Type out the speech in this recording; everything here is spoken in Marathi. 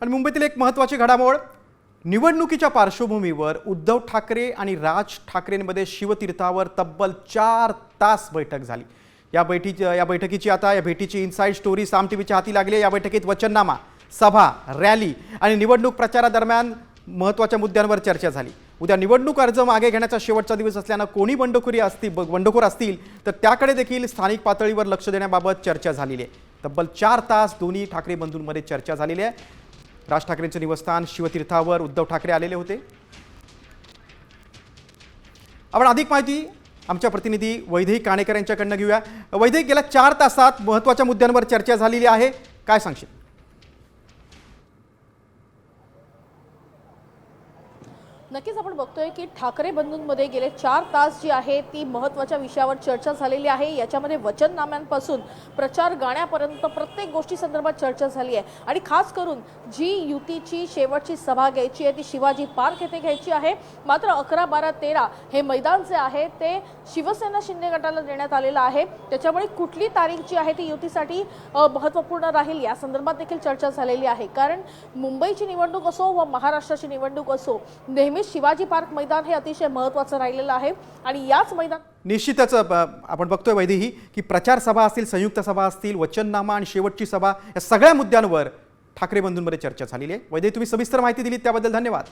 आणि मुंबईतील एक महत्त्वाची घडामोड निवडणुकीच्या पार्श्वभूमीवर उद्धव ठाकरे आणि राज ठाकरेंमध्ये शिवतीर्थावर तब्बल चार तास बैठक झाली. या बैठी या बैठकीची आता या भेटीची इनसाईड स्टोरी साम टीव्हीच्या हाती लागली या बैठकीत वचननामा सभा रॅली आणि निवडणूक प्रचारादरम्यान महत्त्वाच्या मुद्द्यांवर चर्चा झाली. उद्या निवडणूक अर्ज मागे घेण्याचा शेवटचा दिवस असल्यानं कोणी बंडखोरी असतील बंडखोर असतील तर त्याकडे देखील स्थानिक पातळीवर लक्ष देण्याबाबत चर्चा झालेली आहे. तब्बल चार तास दोन्ही ठाकरे बंधूंमध्ये चर्चा झालेली आहे. राज ठाकरेंचं निवासस्थान शिवतीर्थावर उद्धव ठाकरे आलेले होते. आपण अधिक माहिती आमच्या प्रतिनिधी वैदेही काणेकर यांच्याकडनं घेऊया. वैदेही गेल्या चार तासात महत्त्वाच्या मुद्द्यांवर चर्चा झालेली आहे. काय सांगशील? नक्कीच आपण बघतोय की ठाकरे बंधूंमध्ये गेले चार तास जी आहे ती महत्त्वाच्या विषयावर चर्चा झालेली आहे. याच्यामध्ये वचननाम्यांपासून प्रचार गाण्यापर्यंत प्रत्येक गोष्टी संदर्भात चर्चा झाली आहे. आणि खास करून जी युतीची शेवटची सभा घ्यायची आहे ती शिवाजी पार्क येथे घ्यायची आहे. मात्र अकरा बारा तेरा हे मैदान जे आहे ते शिवसेना शिंदे गटाला देण्यात आलेलं आहे. त्याच्यामुळे कुठली तारीख जी आहे ती युतीसाठी महत्त्वपूर्ण राहील या संदर्भात देखील चर्चा झालेली आहे. कारण मुंबईची निवडणूक असो व महाराष्ट्राची निवडणूक असो नेहमी नेहमीच शिवाजी पार्क मैदान हे अतिशय महत्त्वाचं राहिलेलं आहे. आणि याच मैदान निश्चितच आपण बघतोय वैदेही की प्रचार सभा असतील संयुक्त सभा असतील वचननामा आणि शेवटची सभा या सगळ्या मुद्द्यांवर ठाकरे बंधूंमध्ये चर्चा झालेली आहे. वैदेही तुम्ही सविस्तर माहिती दिली त्याबद्दल धन्यवाद.